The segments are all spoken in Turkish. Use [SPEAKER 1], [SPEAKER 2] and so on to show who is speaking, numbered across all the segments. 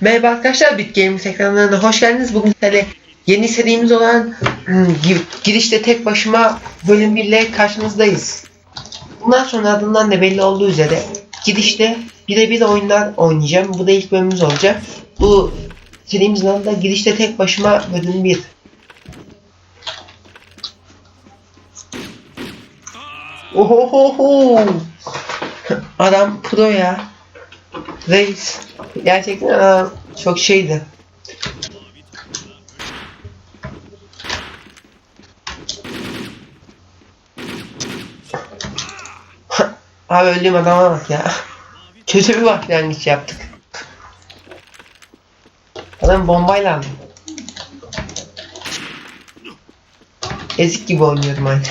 [SPEAKER 1] Merhaba arkadaşlar, Bit Games ekranlarına hoş geldiniz. Bugün size yeni serimiz olan hmm, gir- girişte tek başıma bölüm 1 ile karşınızdayız. Bundan sonra adından da belli olduğu üzere girişte birebir oyunlar oynayacağım. Bu da ilk bölümümüz olacak. Bu serimizin adı da girişte tek başıma bölüm 1. Ohohoho! Adam pro ya. Reis. Gerçekten adam çok şeydi. Abi öldüğüm adama bak ya. Kötü bir başlangıç yaptık. Adam bombayla aldı. Ezik gibi oynuyorum aynı.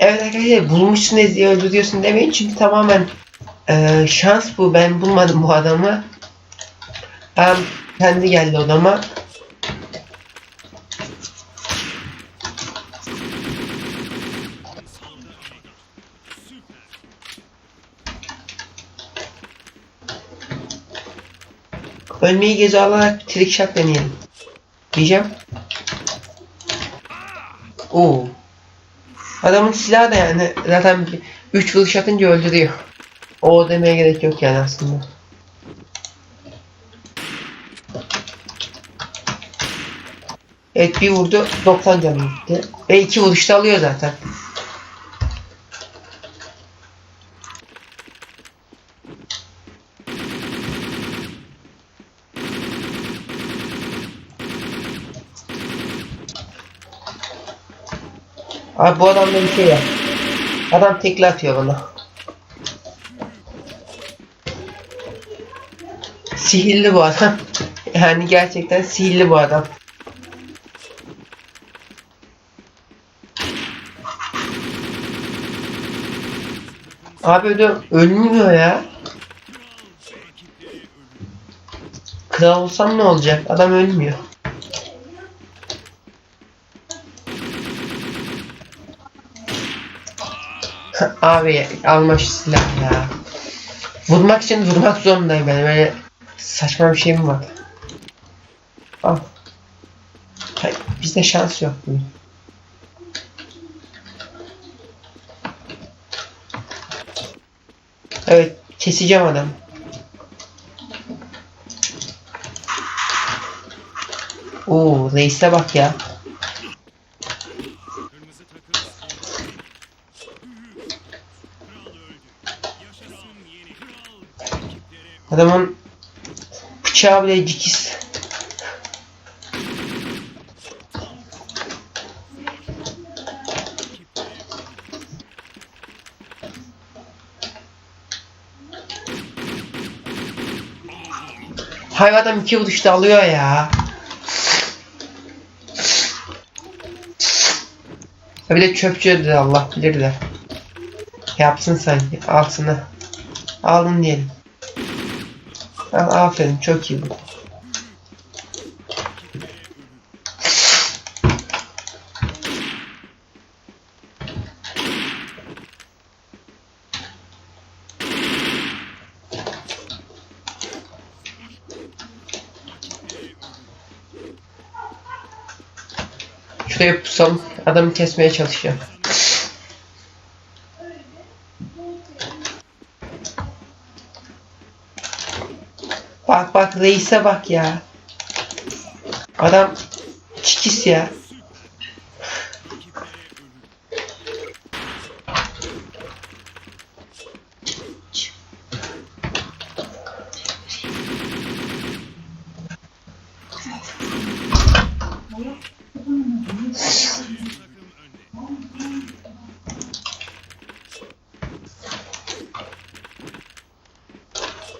[SPEAKER 1] Evet arkadaşlar bulmuşsun diye öldürüyorsun demeyin çünkü tamamen eee, şans bu. Ben bulmadım bu adamı. Adam kendi geldi odama. Ölmeyi göze alarak trick shot deneyelim. Diyeceğim. Oo. Adamın silahı da yani zaten 3 vuruş atınca öldürüyor. O demeye gerek yok yani aslında. Evet bir vurdu 90 canı gitti. Ve iki vuruşta alıyor zaten. Abi bu adamda bir şey yap. Adam tekli atıyor bana. Sihirli bu adam. Yani gerçekten sihirli bu adam. Abi öyle ölmüyor ya. Kral olsam ne olacak? Adam ölmüyor. Abi alma şu silahı ya. Vurmak için vurmak zorundayım ben. Böyle saçma bir şey mi var? Al. Hayır, bizde şans yok bugün. Evet, keseceğim adam. Oo, reise bak ya. Adamın bıçağı bile cikiz. Hayır adam iki vuruşta alıyor ya. Ha bir de çöpçü Allah bilir de. Yapsın sanki. Altına. Aldın diyelim. Al, aferin çok iyi bu. Şuraya pusalım. Adamı kesmeye çalışacağım. Bak bak reise bak ya. Adam çikis ya.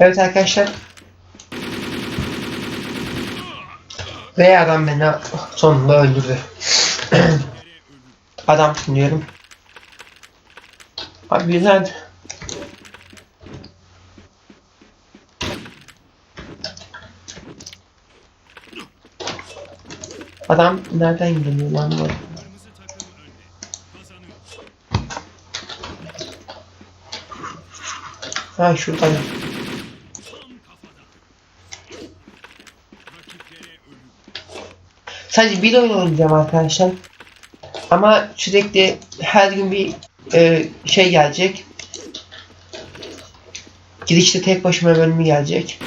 [SPEAKER 1] Evet arkadaşlar Ve adam beni sonunda öldürdü. adam diyorum. Abi güzel. Adam nereden geliyor lan bu? Ha şuradan. Sadece bir oyun oynayacağım arkadaşlar. Ama sürekli her gün bir e, şey gelecek. Girişte tek başıma bölümü gelecek.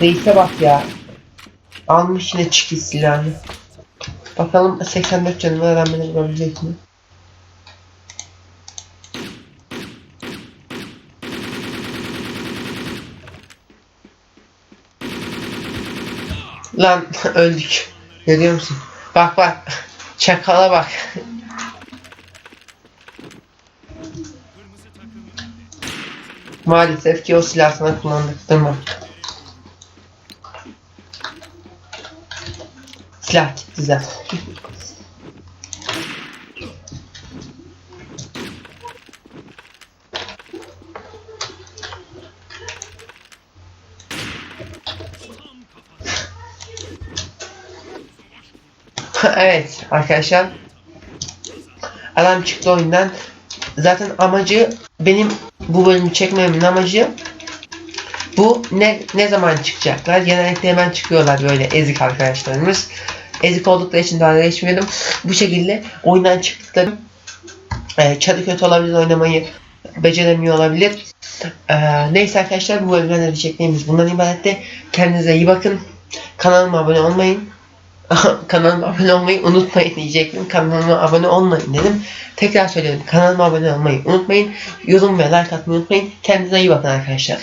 [SPEAKER 1] Reis'e bak ya. Almış yine çiki silahını. Bakalım 84 canını öğrenmeni bulabilecek mi? Lan öldük. Görüyor musun? Bak bak. Çakala bak. Maalesef ki o silah sana kullandırma. Silah gitti zaten. evet arkadaşlar. Adam çıktı oyundan. Zaten amacı benim bu bölümü çekmemin amacı bu ne ne zaman çıkacaklar? Genellikle hemen çıkıyorlar böyle ezik arkadaşlarımız. Ezik oldukları için daha geçmeyelim. Bu şekilde oyundan çıktıkları e, çadı kötü olabilir oynamayı beceremiyor olabilir. E, neyse arkadaşlar bu bölümden de diyeceklerimiz bundan ibaretti. Kendinize iyi bakın. Kanalıma abone olmayın. kanalıma abone olmayı unutmayın diyecektim. Kanalıma abone olmayın dedim. Tekrar söylüyorum. Kanalıma abone olmayı unutmayın. Yorum ve like atmayı unutmayın. Kendinize iyi bakın arkadaşlar.